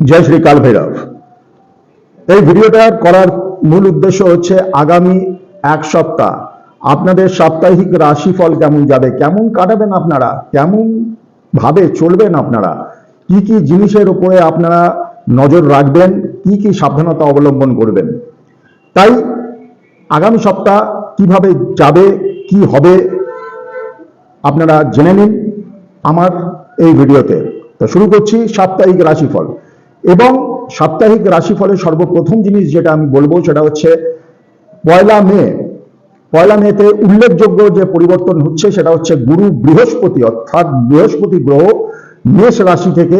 জয় শ্রী কাল ভৈরব এই ভিডিওটা করার মূল উদ্দেশ্য হচ্ছে আগামী এক সপ্তাহ আপনাদের সাপ্তাহিক রাশিফল কেমন যাবে, কেমন কাটাবেন আপনারা, কেমন ভাবে চলবেন আপনারা, কি কি জিনিসের উপরে আপনারা নজর রাখবেন, কি কি সাবধানতা অবলম্বন করবেন। তাই আগামী সপ্তাহ কীভাবে যাবে, কি হবে, আপনারা জেনে নিন আমার এই ভিডিওতে। তো শুরু করছি সাপ্তাহিক রাশিফল। এবং সাপ্তাহিক রাশিফলের সর্বপ্রথম জিনিস যেটা আমি বলব সেটা হচ্ছে পয়লা মে। পয়লা মেতে উল্লেখযোগ্য যে পরিবর্তন হচ্ছে সেটা হচ্ছে গুরু বৃহস্পতি, অর্থাৎ বৃহস্পতি গ্রহ মেষ রাশি থেকে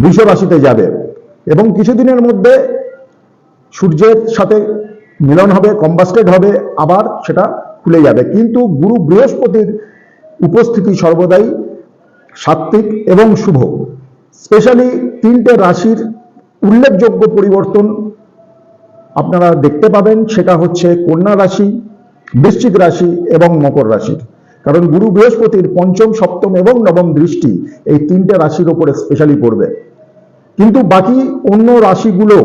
বৃষ রাশিতে যাবে এবং কিছুদিনের মধ্যে সূর্যের সাথে মিলন হবে, কম্বাস্টেড হবে, আবার সেটা খুলে যাবে। কিন্তু গুরু বৃহস্পতির উপস্থিতি সর্বদাই সাত্ত্বিক এবং শুভ। স্পেশালি তিনটে রাশির উল্লেখযোগ্য পরিবর্তন আপনারা দেখতে পাবেন। সেটা হচ্ছে কন্যা রাশি, বৃশ্চিক রাশি এবং মকর রাশির। কারণ গুরু বৃহস্পতির পঞ্চম, সপ্তম এবং নবম দৃষ্টি এই তিনটে রাশির ওপরে স্পেশালি পড়বে। কিন্তু বাকি অন্য রাশিগুলো,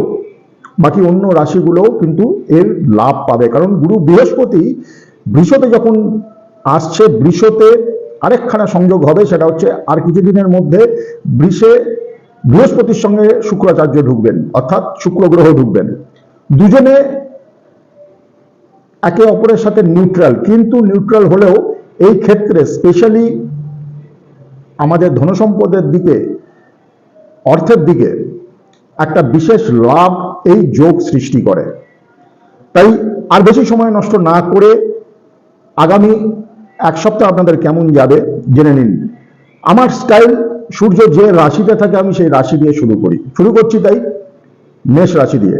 বাকি অন্য রাশিগুলো কিন্তু এর লাভ পাবে। কারণ গুরু বৃহস্পতি বৃষতে যখন আসছে, বৃষতে আরেকখানা সংযোগ হবে, সেটা হচ্ছে আর কিছুদিনের মধ্যে বৃষে বৃহস্পতির সঙ্গে শুক্রাচার্য ঢুকবেন, অর্থাৎ শুক্র গ্রহ ঢুকবেন। দুজনে একে অপরের সাথে নিউট্রাল কিন্তু নিউট্রাল হলেও এই ক্ষেত্রে স্পেশালি আমাদের ধনসম্পদের দিকে, অর্থের দিকে একটা বিশেষ লাভ এই যোগ সৃষ্টি করে। তাই আর বেশি সময় নষ্ট না করে আগামী এক সপ্তাহ আপনাদের কেমন যাবে জেনে নিন। আমার স্টাইল সূর্য যে রাশিতে থাকে, আমি সেই রাশি দিয়ে শুরু করি। শুরু করছি তাই, মেষ রাশি দিয়ে।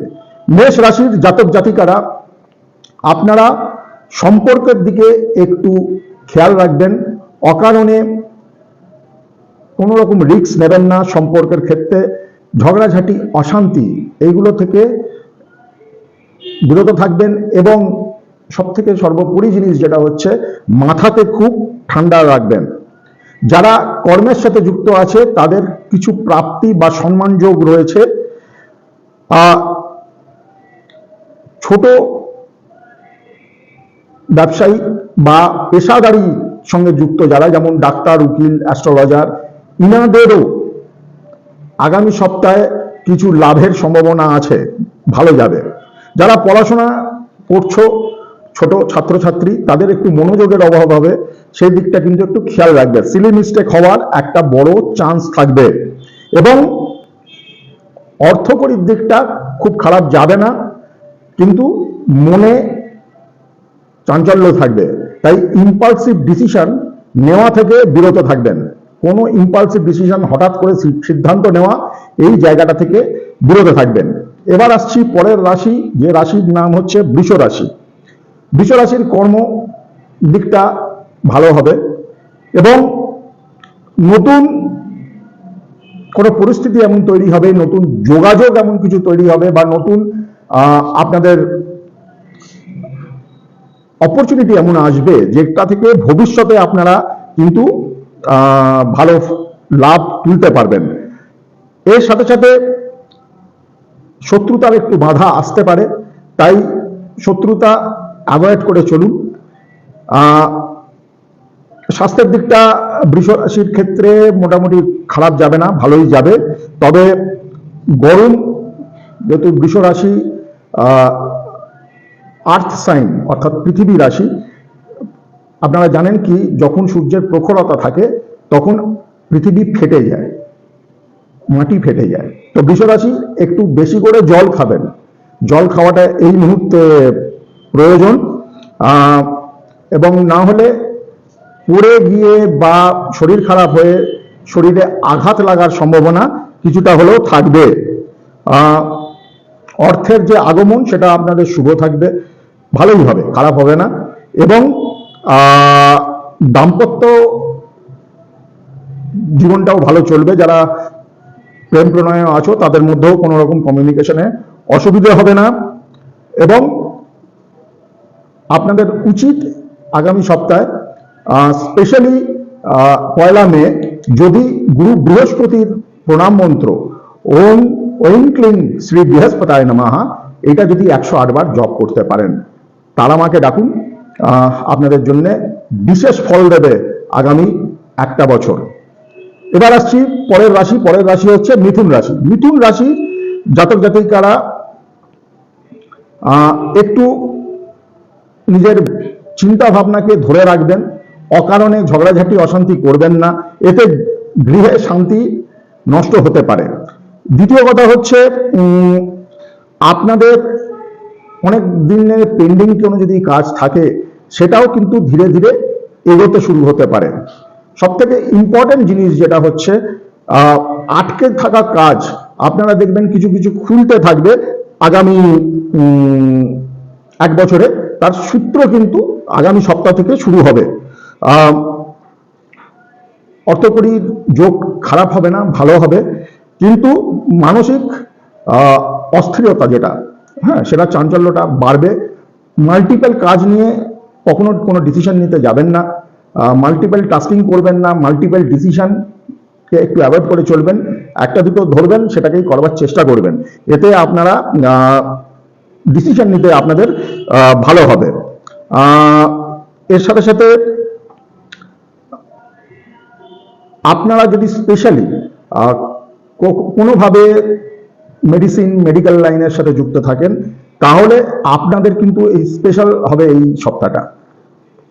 মেষ রাশির জাতক জাতিকারা, আপনারা সম্পর্কের দিকে একটু খেয়াল রাখবেন। অকারণে কোনো রকম রিস্ক নেবেন না সম্পর্কের ক্ষেত্রে। ঝগড়াঝাটি, অশান্তি, এইগুলো থেকে বিরত থাকবেন এবং সব থেকে সর্বোপরি জিনিস যেটা হচ্ছে মাথাতে খুব ঠান্ডা রাখবেন। যারা কর্মের সাথে যুক্ত আছে তাদের কিছু প্রাপ্তি বা সম্মানযোগ রয়েছে। আহ, ছোট ব্যবসায়ী বা পেশাদারি সঙ্গে যুক্ত যারা যেমন ডাক্তার উকিল অ্যাস্ট্রোলজার ইনাদেরও আগামী সপ্তাহে কিছু লাভের সম্ভাবনা আছে ভালো যাবে। যারা পড়াশোনা করছ ছোট ছাত্রছাত্রী, তাদের একটু মনোযোগের অভাব হবে, সেই দিকটা কিন্তু একটু খেয়াল রাখবে। সিলি মিস্টেক হওয়ার একটা বড় চান্স থাকবে। এবং অর্থকরীর দিকটা খুব খারাপ যাবে না, কিন্তু মনে চাঞ্চল্য থাকবে। তাই ইম্পালসিভ ডিসিশন নেওয়া থেকে বিরত থাকবেন। কোনো ইম্পালসিভ ডিসিশন হঠাৎ করে সিদ্ধান্ত নেওয়া এই জায়গাটা থেকে বিরত থাকবেন। এবার আসছি পরের রাশি, যে রাশির নাম হচ্ছে বৃষ রাশি বৃষ রাশির কর্ম দিকটা ভালো হবে এবং নতুন কোনো পরিস্থিতি এমন তৈরি হবে, নতুন যোগাযোগ এমন কিছু তৈরি হবে বা নতুন আপনাদের অপরচুনিটি এমন আসবে যেটা থেকে ভবিষ্যতে আপনারা কিন্তু ভালো লাভ তুলতে পারবেন। এর সাথে সাথে শত্রুতার একটু বাধা আসতে পারে, তাই শত্রুতা অ্যাভয়েড করে চলুন। স্বাস্থ্যের দিকটা বৃষ রাশির ক্ষেত্রে মোটামুটি খারাপ যাবে না, ভালোই যাবে। তবে গরম, যেহেতু বৃষ রাশি আর্থ সাইন অর্থাৎ পৃথিবী রাশি, আপনারা জানেন কি, যখন সূর্যের প্রখরতা থাকে, তখন পৃথিবী ফেটে যায়, মাটি ফেটে যায়। তো বৃষ রাশি একটু বেশি করে জল খাবেন। জল খাওয়াটা এই মুহূর্তে প্রয়োজন। এবং না হলে পড়ে গিয়ে বা শরীর খারাপ হয়ে শরীরে আঘাত লাগার সম্ভাবনা কিছুটা হলেও থাকবে। অর্থের যে আগমন সেটা আপনাদের শুভ থাকবে, ভালোই হবে, খারাপ হবে না। এবং দাম্পত্য জীবনটাও ভালো চলবে। যারা প্রেম প্রণয়ে আছো তাদের মধ্যেও কোনো রকম কমিউনিকেশনে অসুবিধা হবে না। এবং আপনাদের উচিত আগামী সপ্তাহে স্পেশালি পয়লা মে, যদি গুরু বৃহস্পতির প্রণাম মন্ত্র, ওম ওম ক্লিং শ্রী বৃহস্পতায় নমাহা এটা যদি একশো বার জপ করতে পারেন তারা মাকে ডাকুন আপনাদের জন্য বিশেষ ফল দেবে আগামী একটা বছর। এবার আসছি পরের রাশি পরের রাশি হচ্ছে মিথুন রাশি। মিথুন রাশি জাতক জাতিকারা একটু নিজের চিন্তা ভাবনাকে ধরে রাখবেন, অকারণে ঝগড়াঝাটি, অশান্তি করবেন না, এতে গৃহে শান্তি নষ্ট হতে পারে। দ্বিতীয় কথা হচ্ছে আপনাদের অনেক দিনের পেন্ডিং কোনো যদি কাজ থাকে, সেটাও কিন্তু ধীরে ধীরে এগোতে শুরু হতে পারে। সব থেকে ইম্পর্টেন্ট জিনিস যেটা হচ্ছে আটকে থাকা কাজ, আপনারা দেখবেন কিছু কিছু খুলতে থাকবে, আগামী এক বছরে, তার সূত্র কিন্তু আগামী সপ্তাহ থেকে শুরু হবে। অর্থকরী যোগ খারাপ হবে না, ভালো হবে। কিন্তু মানসিক অস্থিরতা যেটা হ্যাঁ সেটা চাঞ্চল্যটা বাড়বে। মাল্টিপল কাজ নিয়ে কখনো কোনো ডিসিশন নিতে যাবেন না। মাল্টিপল টাস্কিং করবেন না মাল্টিপল ডিসিশনকে একটু অ্যাভয়েড করে চলবেন। একটা দুটো ধরবেন, সেটাকেই করবার চেষ্টা করবেন। এতে আপনারা ডিসিশন নিতে আপনাদের ভালো হবে। এর সাথে সাথে আপনারা যদি স্পেশালি কোনোভাবে মেডিসিন মেডিকেল লাইনের সাথে যুক্ত থাকেন, তাহলে আপনাদের কিন্তু এই স্পেশাল হবে এই সপ্তাহটা।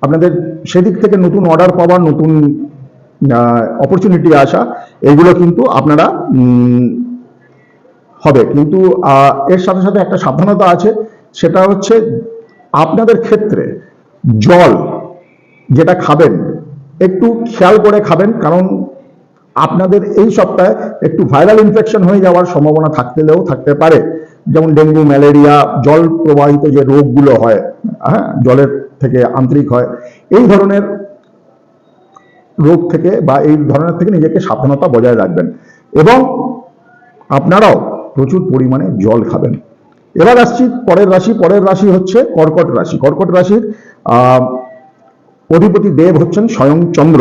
আপনাদের সেদিক থেকে নতুন অর্ডার পাওয়া, নতুন অপরচুনিটি আসা, এগুলো কিন্তু আপনারা হবে। কিন্তু এর সাথে সাথে একটা সাবধানতা আছে, সেটা হচ্ছে আপনাদের ক্ষেত্রে জল যেটা খাবেন, একটু খেয়াল করে খাবেন, কারণ আপনাদের এই সপ্তাহে একটু ভাইরাল ইনফেকশন হয়ে যাওয়ার সম্ভাবনা থাকতেলেও থাকতে পারে। যেমন ডেঙ্গু, ম্যালেরিয়া, জল প্রবাহিত যে রোগগুলো হয় হ্যাঁ জলের থেকে আন্তরিক হয়, এই ধরনের রোগ থেকে বা এই ধরনের থেকে নিজেকে সাবধানতা বজায় রাখবেন। এবং আপনারাও প্রচুর পরিমাণে জল খাবেন। এবার আসছি, পরের রাশি পরের রাশি হচ্ছে কর্কট রাশি। কর্কট রাশির অধিপতি দেব হচ্ছেন স্বয়ং চন্দ্র।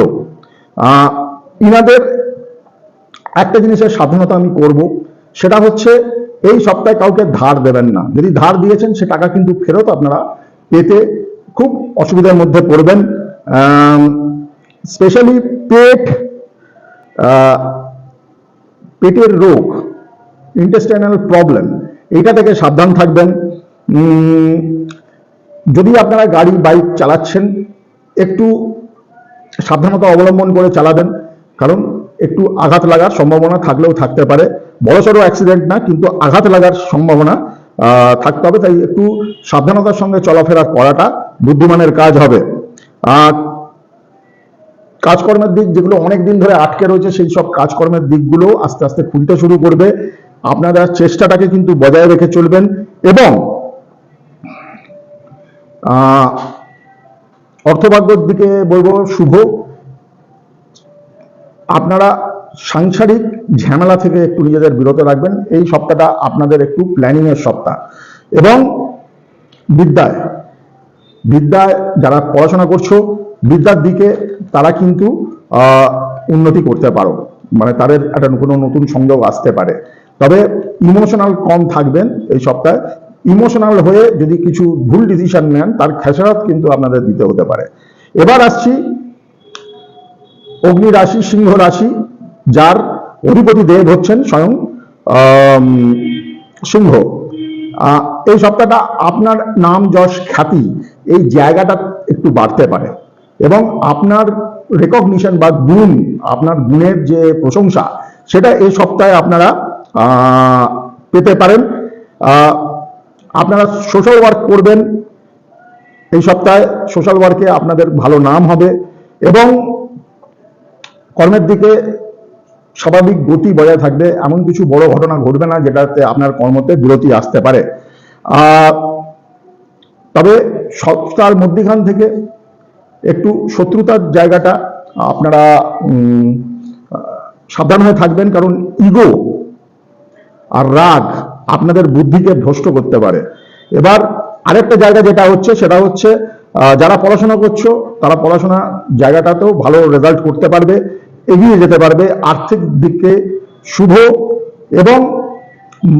ইনাদের একটা জিনিসের সাবধানতা আমি করব, সেটা হচ্ছে এই সপ্তাহে কাউকে ধার দেবেন না। যদি ধার দিয়েছেন, সে টাকা কিন্তু ফেরত আপনারা পেতে খুব অসুবিধার মধ্যে পড়বেন। স্পেশালি পেট পেটের রোগ ইন্টেস্টাইনাল প্রবলেম এইটা থেকে সাবধান থাকবেন। যদি আপনারা গাড়ি বাইক চালাচ্ছেন, একটু সাবধানতা অবলম্বন করে চালাবেন, কারণ একটু আঘাত লাগার সম্ভাবনা থাকলেও থাকতে পারে। বড়সড় অ্যাক্সিডেন্ট না, কিন্তু আঘাত লাগার সম্ভাবনা থাকতে হবে, তাই একটু সাবধানতার সঙ্গে চলাফেরা করাটা বুদ্ধিমানের কাজ হবে। কাজকর্মের দিক যেগুলো অনেক দিন ধরে আটকে রয়েছে, সেই সব কাজকর্মের দিকগুলো আস্তে আস্তে খুলতে শুরু করবে। আপনারা চেষ্টাটাকে কিন্তু বজায় রেখে চলবেন এবং অর্থভাগ্যের দিকে বলব শুভ। আপনারা সাংসারিক ঝামেলা থেকে একটু নিজেদের বিরত রাখবেন। এই সপ্তাহটা আপনাদের একটু প্ল্যানিং এর সপ্তাহ। এবং বিদ্যায় বিদ্যায় যারা পড়াশোনা করছ, বিদ্যার দিকে তারা কিন্তু উন্নতি করতে পারো। মানে তাদের একটা কোনো নতুন সংযোগ আসতে পারে। তবে ইমোশনাল কম থাকবেন এই সপ্তাহে। ইমোশনাল হয়ে যদি কিছু ভুল ডিসিশন নেন, তার খেসারত কিন্তু আপনাদের দিতে হতে পারে। এবার আসছি অগ্নি রাশি, সিংহ রাশি, যার অধিপতি দেব হচ্ছেন স্বয়ং সিংহ। এই সপ্তাহটা আপনার নাম যশ খ্যাতি, এই জায়গাটা একটু বাড়তে পারে। এবং আপনার রেকগনিশন বা গুণ, আপনার গুণের যে প্রশংসা, সেটা এই সপ্তাহে আপনারা পেতে পারেন। আপনারা সোশ্যাল ওয়ার্ক করবেন এই সপ্তাহে। সোশ্যাল ওয়ার্কে আপনাদের ভালো নাম হবে এবং কর্মের দিকে স্বাভাবিক গতি বজায় থাকবে। এমন কিছু বড় ঘটনা ঘটবে না যেটাতে আপনার কর্মতে বিরতি আসতে পারে। তবে সপ্তাহের মধ্যখান থেকে একটু শত্রুতার জায়গাটা আপনারা সাবধান হয়ে থাকবেন। কারণ ইগো আর রাগ আপনাদের বুদ্ধিকে ভ্রষ্ট করতে পারে। এবার আরেকটা জায়গা যেটা হচ্ছে, সেটা হচ্ছে যারা পড়াশোনা করছ, তারা পড়াশোনা জায়গাটাতেও ভালো রেজাল্ট করতে পারবে, এগিয়ে যেতে পারবে, আর্থিক দিকে শুভ এবং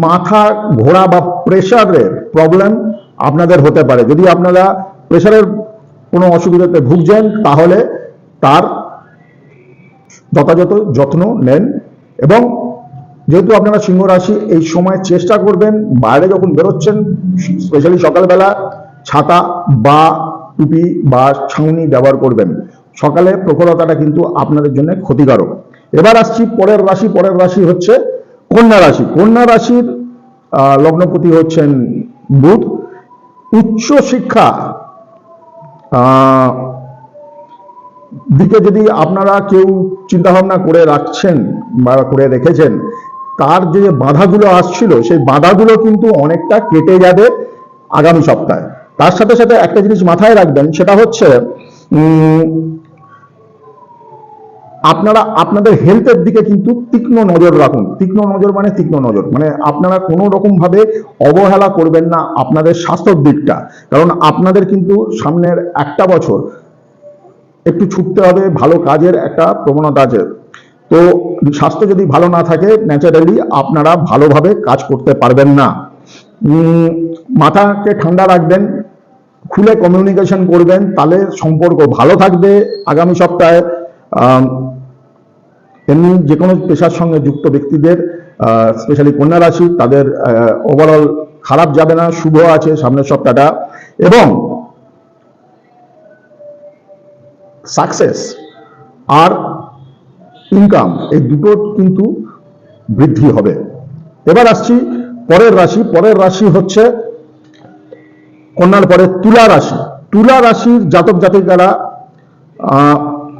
মাথা ঘোরা বা প্রেশারের প্রবলেম আপনাদের হতে পারে। যদি আপনারা প্রেশারের কোনো অসুবিধাতে ভুগছেন, তাহলে তার যথাযথ যত্ন নেন এবং যেহেতু আপনারা সিংহ রাশি, এই সময় চেষ্টা করবেন বাইরে যখন বেরোচ্ছেন স্পেশালি সকালবেলা, ছাতা বা টুপি বা ছাউনি ব্যবহার করবেন। সকালে প্রখরতাটা কিন্তু আপনাদের জন্য ক্ষতিকারক। এবার আসছি পরের রাশি পরের রাশি হচ্ছে কন্যা রাশি। কন্যা রাশির লগ্নপতি হচ্ছেন বুধ। উচ্চ শিক্ষা দিকে যদি আপনারা কেউ চিন্তা ভাবনা করে রাখছেন বা করে রেখেছেন তার যে বাধাগুলো আসছিল, সেই বাধাগুলো কিন্তু অনেকটা কেটে যাবে আগামী সপ্তাহে। তার সাথে সাথে একটা জিনিস মাথায় রাখবেন, সেটা হচ্ছে আপনারা, আপনাদের হেলথের দিকে কিন্তু তীক্ষ্ণ নজর রাখুন। তীক্ষ্ণ নজর মানে তীক্ষ্ণ নজর। মানে আপনারা কোনো রকম ভাবে অবহেলা করবেন না আপনাদের স্বাস্থ্যর দিকটা। কারণ আপনাদের কিন্তু সামনের একটা বছর একটু ছুটতে হবে, ভালো কাজের একটা প্রবণতা আছে। তো স্বাস্থ্য যদি ভালো না থাকে ন্যাচারালি আপনারা ভালোভাবে কাজ করতে পারবেন না। মাথাকে ঠান্ডা রাখবেন, খুলে কমিউনিকেশন করবেন, তাহলে সম্পর্ক ভালো থাকবে আগামী সপ্তাহে। এমনি যে কোনো পেশার সঙ্গে যুক্ত ব্যক্তিদের স্পেশালি কন্যা রাশি তাদের ওভারঅল খারাপ যাবে না, শুভ আছে সামনের সপ্তাহটা। এবং সাকসেস আর ইনকাম এই দুটো কিন্তু বৃদ্ধি হবে। এবার আসছি পরের রাশি। পরের রাশি হচ্ছে কন্যার পরে তুলা রাশি। তুলা রাশির জাতক জাতিকারা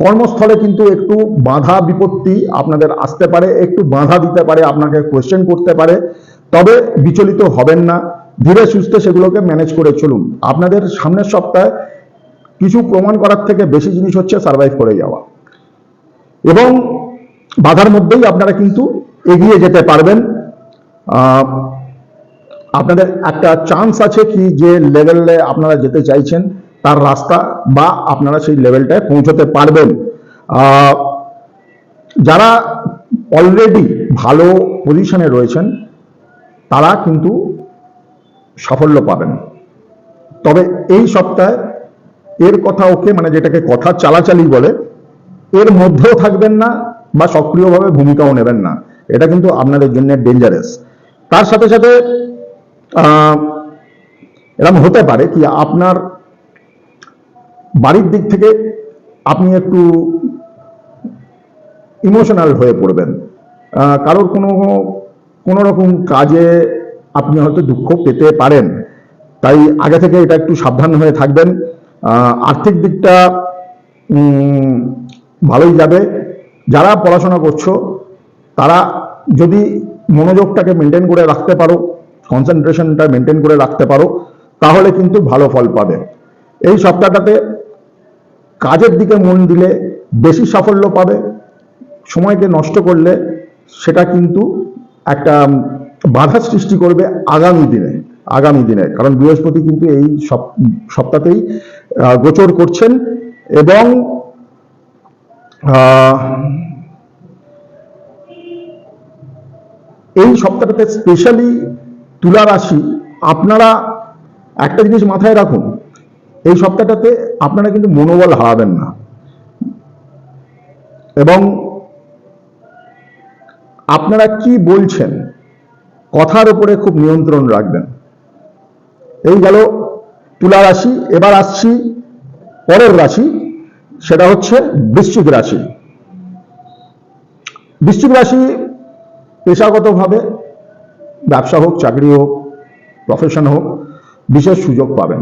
কর্মস্থলে কিন্তু একটু বাধা বিপত্তি আপনাদের আসতে পারে, একটু বাধা দিতে পারে, আপনাকে কোয়েশ্চেন করতে পারে। তবে বিচলিত হবেন না, ধীরে সুস্থে সেগুলোকে ম্যানেজ করে চলুন। আপনাদের সামনের সপ্তাহে কিছু প্রমাণ করার থেকে বেশি জিনিস হচ্ছে সার্ভাইভ করে যাওয়া। এবং বাধার মধ্যেই আপনারা কিন্তু এগিয়ে যেতে পারবেন। আপনাদের একটা চান্স আছে কি যে লেভেলে আপনারা যেতে চাইছেন, তার রাস্তা বা আপনারা সেই লেভেলটায় পৌঁছতে পারবেন। যারা অলরেডি ভালো পজিশনে রয়েছেন, তারা কিন্তু সাফল্য পাবেন। তবে এই সপ্তাহে এর কথা ওকে মানে যেটাকে কথা চালাচালি বলে এর মধ্যেও থাকবেন না বা সক্রিয়ভাবে ভূমিকাও নেবেন না। এটা কিন্তু আপনাদের জন্য ডেঞ্জারাস তার সাথে সাথে এরকম হতে পারে কি আপনার বাড়ির দিক থেকে আপনি একটু ইমোশনাল হয়ে পড়বেন। কারোর কোনো কোনো রকম কাজে আপনি হয়তো দুঃখ পেতে পারেন। তাই আগে থেকে এটা একটু সাবধান হয়ে থাকবেন। আর্থিক দিকটা ভালোই যাবে। যারা পড়াশোনা করছ, তারা যদি মনোযোগটাকে মেনটেন করে রাখতে পারো কনসেন্ট্রেশনটা মেনটেন করে রাখতে পারো, তাহলে কিন্তু ভালো ফল পাবে। এই সপ্তাহটাতে কাজের দিকে মন দিলে বেশি সাফল্য পাবে। সময়কে নষ্ট করলে সেটা কিন্তু একটা বাধা সৃষ্টি করবে আগামী দিনে আগামী দিনে। কারণ বৃহস্পতি কিন্তু এই সপ- সপ্তাহতেই গোচর করছেন এবং এই সপ্তাহটাতে স্পেশালি তুলা রাশি, আপনারা একটা জিনিস মাথায় রাখুন, এই সপ্তাহটাতে আপনারা কিন্তু মনোবল হারাবেন না। এবং আপনারা কি বলছেন, কথার উপরে খুব নিয়ন্ত্রণ রাখবেন। এই গেল তুলা রাশি, এবার আসছি পরের রাশি সেটা হচ্ছে বৃশ্চিক রাশি। বৃশ্চিক রাশি পেশাগতভাবে ব্যবসা হোক, চাকরি হোক প্রফেশন হোক, বিশেষ সুযোগ পাবেন।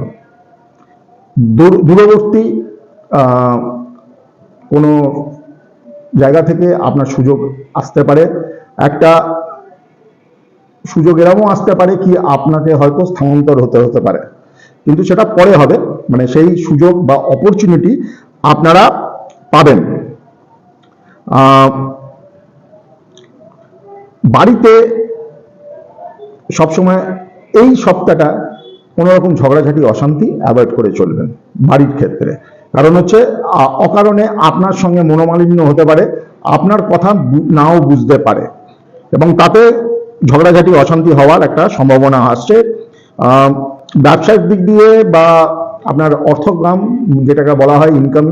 দূরবর্তী কোনো জায়গা থেকে আপনার সুযোগ আসতে পারে। একটা সুযোগ এরকমও আসতে পারে কি আপনাকে হয়তো স্থানান্তর হতে হতে পারে। কিন্তু সেটা পরে হবে মানে সেই সুযোগ বা অপরচুনিটি আপনারা পাবেন। বাড়িতে সবসময় এই সপ্তাহটা কোনো রকম ঝগড়াঝাটি অশান্তি অ্যাভয়েড করে চলবেন বাড়ির ক্ষেত্রে। কারণ হচ্ছে অকারণে আপনার সঙ্গে মনোমালিন্য হতে পারে আপনার কথা নাও বুঝতে পারে। এবং তাতে ঝগড়াঝাটি অশান্তি হওয়ার একটা সম্ভাবনা আসছে। আহ, ব্যবসায়িক দিক দিয়ে বা আপনার অর্থগ্রাম, যেটাকে বলা হয় ইনকাম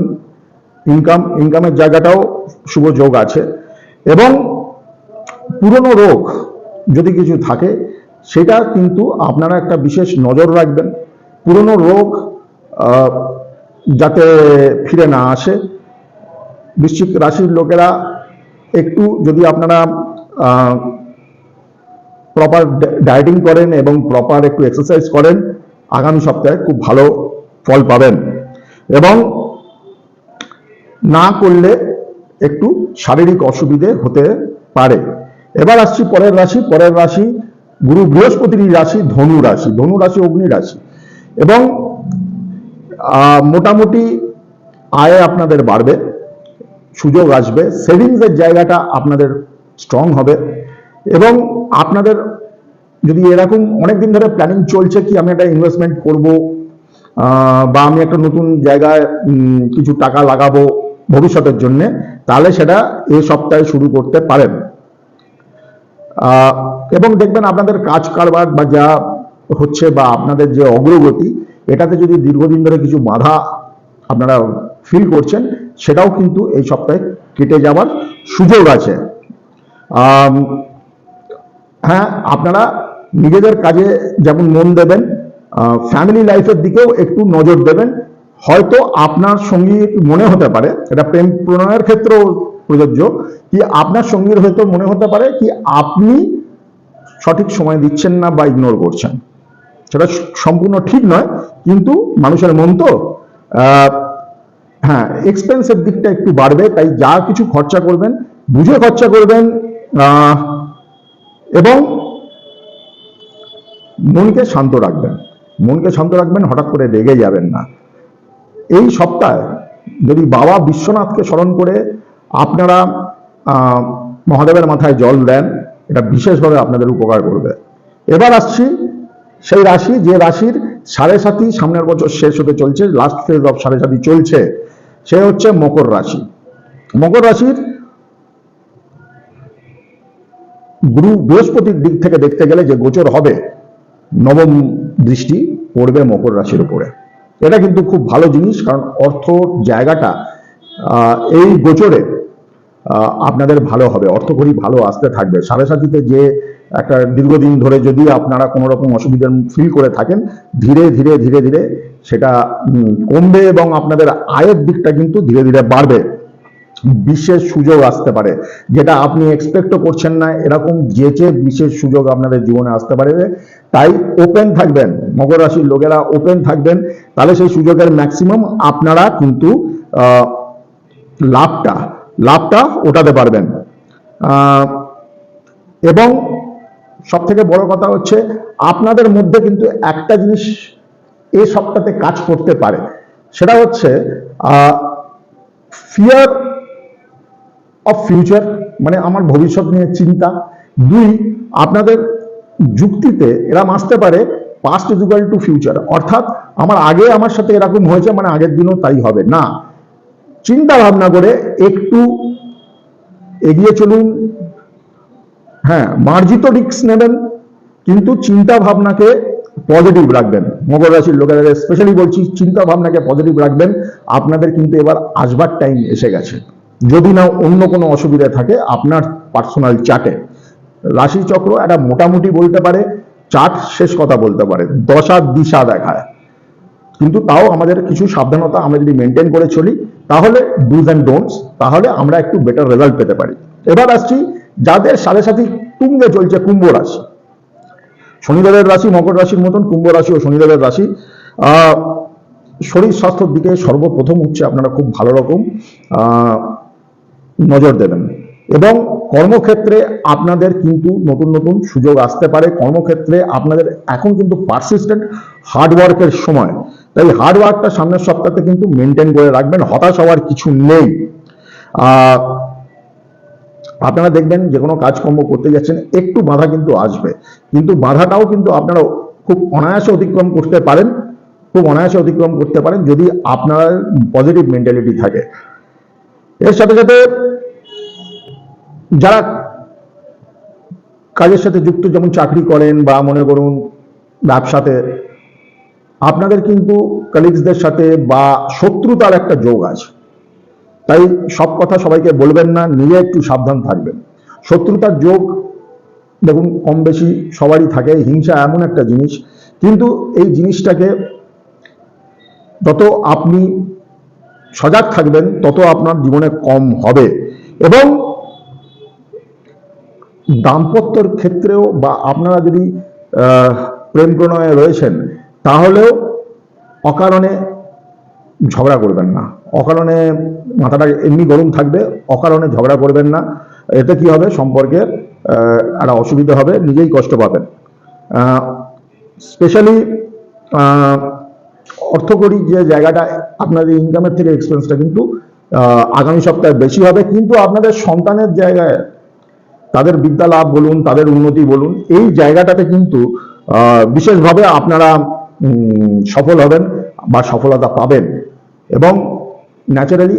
ইনকাম ইনকামের জায়গাটাও শুভ যোগ আছে। এবং পুরনো রোগ যদি কিছু থাকে, সেটা কিন্তু আপনারা একটা বিশেষ নজর রাখবেন। পুরনো রোগ যাতে ফিরে না আসে, বৃশ্চিক রাশির লোকেরা একটু যদি আপনারা প্রপার ডায়েটিং করেন এবং প্রপার একটু এক্সারসাইজ করেন, আগামী সপ্তাহে খুব ভালো ফল পাবেন। এবং না করলে একটু শারীরিক অসুবিধে হতে পারে। এবার আসছি পরের রাশি। পরের রাশি গুরু বৃহস্পতির রাশি, ধনু রাশি। ধনু রাশি, অগ্নি রাশি। এবং মোটামুটি আয় আপনাদের বাড়বে, সুযোগ আসবে সেভিংসের জায়গাটা আপনাদের স্ট্রং হবে। এবং আপনাদের যদি এরকম অনেক দিন ধরে প্ল্যানিং চলছে কি আমি একটা ইনভেস্টমেন্ট করব বা আমি একটা নতুন জায়গায় কিছু টাকা লাগাবো ভবিষ্যতের জন্য, তাহলে সেটা এই সপ্তাহে শুরু করতে পারেন। এবং দেখবেন আপনাদের কাজ কারবার বা যা হচ্ছে বা আপনাদের যে অগ্রগতি, এটাতে যদি দীর্ঘদিন ধরে কিছু বাধা আপনারা ফিল করছেন, সেটাও কিন্তু এই সপ্তাহে কেটে যাওয়ার সুযোগ আছে। হ্যাঁ আপনারা নিজেদের কাজে যেমন মন দেবেন ফ্যামিলি লাইফের দিকেও একটু নজর দেবেন। হয়তো আপনার সঙ্গী মনে হতে পারে, এটা প্রেম প্রণয়ের ক্ষেত্রেও প্রযোজ্য, কি আপনার সঙ্গীর হয়তো মনে হতে পারে কি আপনি সঠিক সময় দিচ্ছেন না বা ইগনোর করছেন। সেটা সম্পূর্ণ ঠিক নয়, কিন্তু মানুষের মন তো হ্যাঁ এক্সপেন্সের দিকটা একটু বাড়বে, তাই যা কিছু খরচা করবেন, বুঝে খরচা করবেন এবং মনকে শান্ত রাখবেন। মনকে শান্ত রাখবেন, হঠাৎ করে রেগে যাবেন না। এই সপ্তাহে যদি বাবা বিশ্বনাথকে স্মরণ করে আপনারা মহাদেবের মাথায় জল দেন, এটা বিশেষভাবে আপনাদের উপকার করবে। এবার আসছি, সেই রাশি, যে রাশির সাড়ে সাতি সামনের বছর শেষ হতে চলছে লাস্ট ফেজ অফ সাড়ে সাতি চলছে, সে হচ্ছে মকর রাশি। মকর রাশির গুরু বৃহস্পতির দিক থেকে দেখতে গেলে যে গোচর হবে নবম দৃষ্টি পড়বে মকর রাশির উপরে। এটা কিন্তু খুব ভালো জিনিস, কারণ অর্থ জায়গাটা এই গোচরে আপনাদের ভালো হবে। অর্থকরী ভালো আসতে থাকবে। সাড়ে সাথীতে যে একটা দীর্ঘদিন ধরে যদি আপনারা কোনো রকম অসুবিধার ফিল করে থাকেন, ধীরে ধীরে ধীরে ধীরে সেটা কমবে এবং আপনাদের আয়ের দিকটা কিন্তু ধীরে ধীরে বাড়বে। বিশেষ সুযোগ আসতে পারে। যেটা আপনি এক্সপেক্টও করছেন না, এরকম যে যে বিশেষ সুযোগ আপনাদের জীবনে আসতে পারে, তাই ওপেন থাকবেন। মকর রাশির লোকেরা ওপেন থাকবেন, তাহলে সেই সুযোগের ম্যাক্সিমাম আপনারা কিন্তু লাভটা লাভটা ওঠাতে পারবেন। এবং সব থেকে বড় কথা হচ্ছে, আপনাদের মধ্যে কিন্তু একটা জিনিস এই সপ্তাহে কাজ করতে পারে। সেটা হচ্ছে ফিয়ার অফ ফিউচার মানে আমার ভবিষ্যৎ নিয়ে চিন্তা। দুই, আপনাদের যুক্তিতে এরম আসতে পারে past is equal to future অর্থাৎ আমার আগে আমার সাথে এরকম হয়েছে মানে আগের দিনও তাই হবে। না, চিন্তা ভাবনা করে একটু এগিয়ে চলুন। হ্যাঁ মার্জিত রিস্ক নেবেন, কিন্তু চিন্তা ভাবনাকে পজিটিভ রাখবেন। মকর রাশির লোকেরা স্পেশালি বলছি, চিন্তা ভাবনাকে পজিটিভ রাখবেন। আপনাদের কিন্তু এবার আসবার টাইম এসে গেছে। যদি না অন্য কোনো অসুবিধা থাকে, আপনার পার্সোনাল চার্টে রাশি চক্র একটা মোটামুটি বলতে পারে চার্ট শেষ কথা বলতে পারে, দশা দিশা দেখায়। কিন্তু তাও আমাদের কিছু সাবধানতা আমরা যদি মেনটেন করে চলি, তাহলে ডুজ অ্যান্ড ডোন্টস তাহলে আমরা একটু বেটার রেজাল্ট পেতে পারি। এবার আসছি যাদের সাথে সাথে তুঙ্গে চলছে কুম্ভ রাশি। শনিদেবের রাশি, মকর রাশির মতন কুম্ভ রাশি ও শনিদেবের রাশি। শরীর স্বাস্থ্যের দিকে সর্বপ্রথম হচ্ছে আপনারা খুব ভালো রকম। নজর দেবেন। এবং কর্মক্ষেত্রে আপনাদের কিন্তু নতুন নতুন সুযোগ আসতে পারে। কর্মক্ষেত্রে আপনাদের এখন কিন্তু পারসিস্টেন্ট হার্ডওয়ার্কের সময়। তাই হার্ডওয়ার্কটা সামনের সপ্তাহে কিন্তু মেনটেন করে রাখবেন। হতাশ হওয়ার কিছু নেই। আপনারা দেখবেন যে কোনো কাজকর্ম করতে যাচ্ছেন, একটু বাধা কিন্তু আসবে। কিন্তু বাধাটাও কিন্তু আপনারা খুব অনায়াসে অতিক্রম করতে পারেন। খুব অনায়াসে অতিক্রম করতে পারেন যদি আপনার পজিটিভ মেন্টালিটি থাকে। এর সাথে সাথে যারা কাজের সাথে যুক্ত, যেমন চাকরি করেন বা মনে করুন ব্যবসাতে, আপনাদের কিন্তু কলিগসদের সাথে বা শত্রুতার একটা যোগ আছে। তাই সব কথা সবাইকে বলবেন না, নিজে একটু সাবধান থাকবেন। শত্রুতার যোগ দেখুন, কম বেশি সবারই থাকে, হিংসা এমন একটা জিনিস। কিন্তু এই জিনিসটাকে যত আপনি সজাগ থাকবেন, তত আপনার জীবনে কম হবে। এবং দাম্পত্যর ক্ষেত্রেও বা আপনারা যদি প্রেম প্রণয়ে রয়েছেন, তাহলেও অকারণে ঝগড়া করবেন না। অকারণে মাথাটা এমনি গরম থাকবে, অকারণে ঝগড়া করবেন না। এতে কি হবে? সম্পর্কে একটা অসুবিধা হবে, নিজেই কষ্ট পাবেন। স্পেশালি অর্থকরী যে জায়গাটা আপনাদের ইনকামের থেকে এক্সপেন্সটা কিন্তু আগামী সপ্তাহে বেশি হবে। কিন্তু আপনাদের সন্তানের জায়গায় তাদের বিদ্যা লাভ বলুন, তাদের উন্নতি বলুন, এই জায়গাটাতে কিন্তু বিশেষভাবে আপনারা সফল হবেন বা সফলতা পাবেন। এবং ন্যাচারালি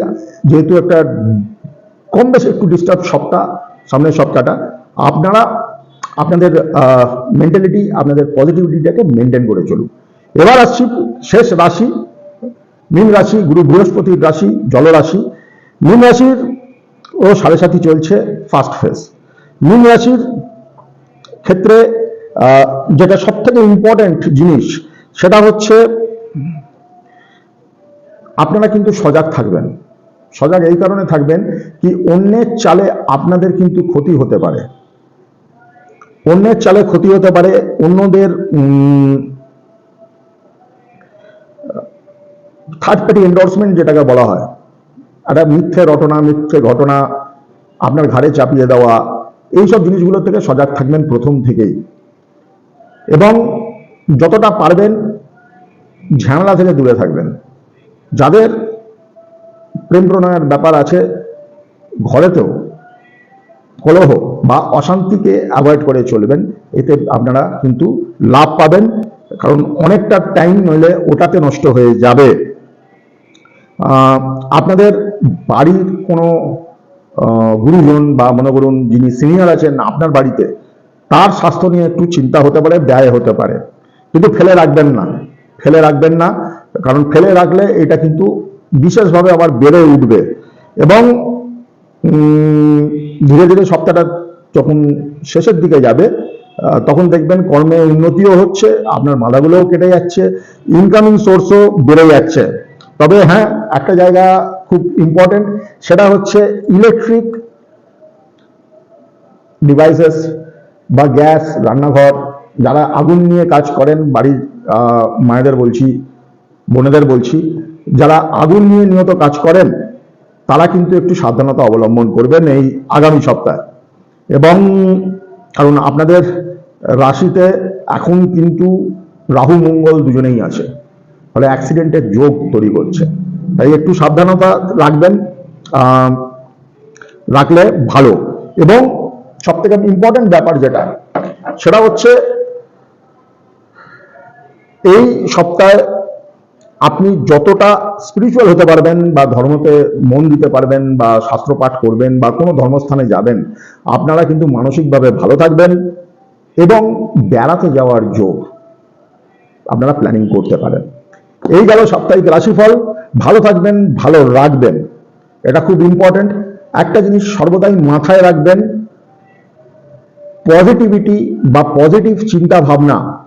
যেহেতু একটা কম বেশি একটু ডিস্টার্ব সপ্তাহ, সামনের সপ্তাহটা, আপনারা আপনাদের মেন্টালিটি আপনাদের পজিটিভিটিটাকে মেনটেন করে চলুন। এবার আসছি শেষ রাশি, মীন রাশি, গুরু বৃহস্পতির রাশি জলরাশি মীন রাশির ও সাড়ে সাথী চলছে ফার্স্ট ফেজ মীন রাশির ক্ষেত্রে যেটা সব থেকে ইম্পর্টেন্ট জিনিস, সেটা হচ্ছে আপনারা কিন্তু সজাগ থাকবেন। সজাগ এই কারণে থাকবেন কি অন্যের চালে আপনাদের কিন্তু ক্ষতি হতে পারে। অন্যের চালে ক্ষতি হতে পারে, অন্যদের থার্ড পার্টি এন্ডোর্সমেন্ট যেটাকে বলা হয়। একটা মিথ্যে রটনা, মিথ্যে ঘটনা আপনার ঘাড়ে চাপিয়ে দেওয়া, এইসব জিনিসগুলো থেকে সজাগ থাকবেন প্রথম থেকেই। এবং যতটা পারবেন ঝামেলা থেকে দূরে থাকবেন। যাদের প্রেম প্রণয়ের ব্যাপার আছে, ঘরেতেও কলহ বা অশান্তিকে অ্যাভয়েড করে চলবেন, এতে আপনারা কিন্তু লাভ পাবেন। কারণ অনেকটা টাইম নইলে ওটাতে নষ্ট হয়ে যাবে। আপনাদের বাড়ির কোনো গুরুজন বা মনে করুন যিনি সিনিয়র আছেন আপনার বাড়িতে, তার স্বাস্থ্য নিয়ে একটু চিন্তা হতে পারে, ব্যয় হতে পারে। কিন্তু ফেলে রাখবেন না। ফেলে রাখবেন না, কারণ ফেলে রাখলে এটা কিন্তু বিশেষভাবে আবার বেড়ে উঠবে। এবং ধীরে ধীরে সপ্তাহটা যখন শেষের দিকে যাবে তখন দেখবেন কর্মে উন্নতিও হচ্ছে, আপনার বাধাগুলোও কেটে যাচ্ছে ইনকামিং সোর্সও বেড়ে যাচ্ছে। তবে হ্যাঁ একটা জায়গা খুব ইম্পর্টেন্ট সেটা হচ্ছে ইলেকট্রিক ডিভাইসেস বা গ্যাস রান্নাঘর, যারা আগুন নিয়ে কাজ করেন বাড়ির মায়েদের বলছি, বোনেদের বলছি, যারা আগুন নিয়ে নিয়ত কাজ করেন, তারা কিন্তু একটু সাবধানতা অবলম্বন করবেন এই আগামী সপ্তাহে। এবং, কারণ আপনাদের রাশিতে এখন কিন্তু রাহু, মঙ্গল দুজনেই আছে। ফলে অ্যাক্সিডেন্টের যোগ তৈরি করছে। তাই একটু সাবধানতা রাখবেন রাখলে ভালো। এবং সব থেকে ইম্পর্টেন্ট ব্যাপার যেটা, সেটা হচ্ছে এই সপ্তাহে আপনি যতটা স্পিরিচুয়াল হতে পারবেন বা ধর্মতে মন দিতে পারবেন বা শাস্ত্র পাঠ করবেন বা কোনো ধর্মস্থানে যাবেন, আপনারা কিন্তু মানসিকভাবে ভালো থাকবেন এবং বেড়াতে যাওয়ার যোগ আপনারা প্ল্যানিং করতে পারেন। এই গেল সাপ্তাহিক রাশিফল। ভালো থাকবেন, ভালো রাখবেন। এটা খুব ইম্পর্টেন্ট একটা জিনিস সর্বদাই মাথায় রাখবেন পজিটিভিটি বা পজিটিভ চিন্তা ভাবনা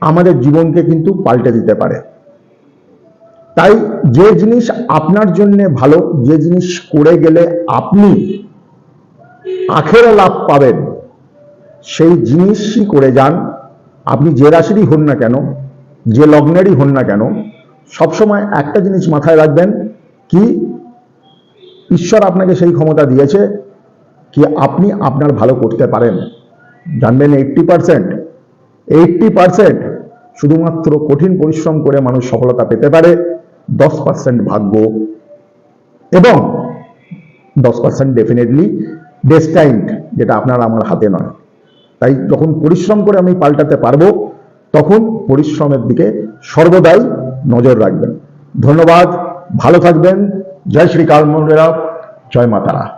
আমাদের জীবনকে কিন্তু পাল্টে দিতে পারে। তাই যে জিনিস আপনার জন্য ভালো, যে জিনিস করে গেলে আপনি আখেরে লাভ পাবেন, সেই জিনিসই করে যান। আপনি যে রাশিরই হন না কেন যে লগ্নেরই হন না কেন, সবসময় একটা জিনিস মাথায় রাখবেন, কি ঈশ্বর আপনাকে সেই ক্ষমতা দিয়েছে কি আপনি আপনার ভালো করতে পারেন। জানবেন এইট্টি পারসেন্ট এইট্টি পারসেন্ট শুধুমাত্র কঠিন পরিশ্রম করে মানুষ সফলতা পেতে পারে, দশ পার্সেন্ট ভাগ্য এবং দশ পার্সেন্ট ডেফিনেটলি ডেস্টাইন্ড যেটা আপনার আমার হাতে নয়। তাই যখন পরিশ্রম করে আমি পাল্টাতে পারব তখন পরিশ্রমের দিকে সর্বদাই নজর রাখবেন। ধন্যবাদ ভালো থাকবেন। জয় শ্রী কাল জয় মাতারা।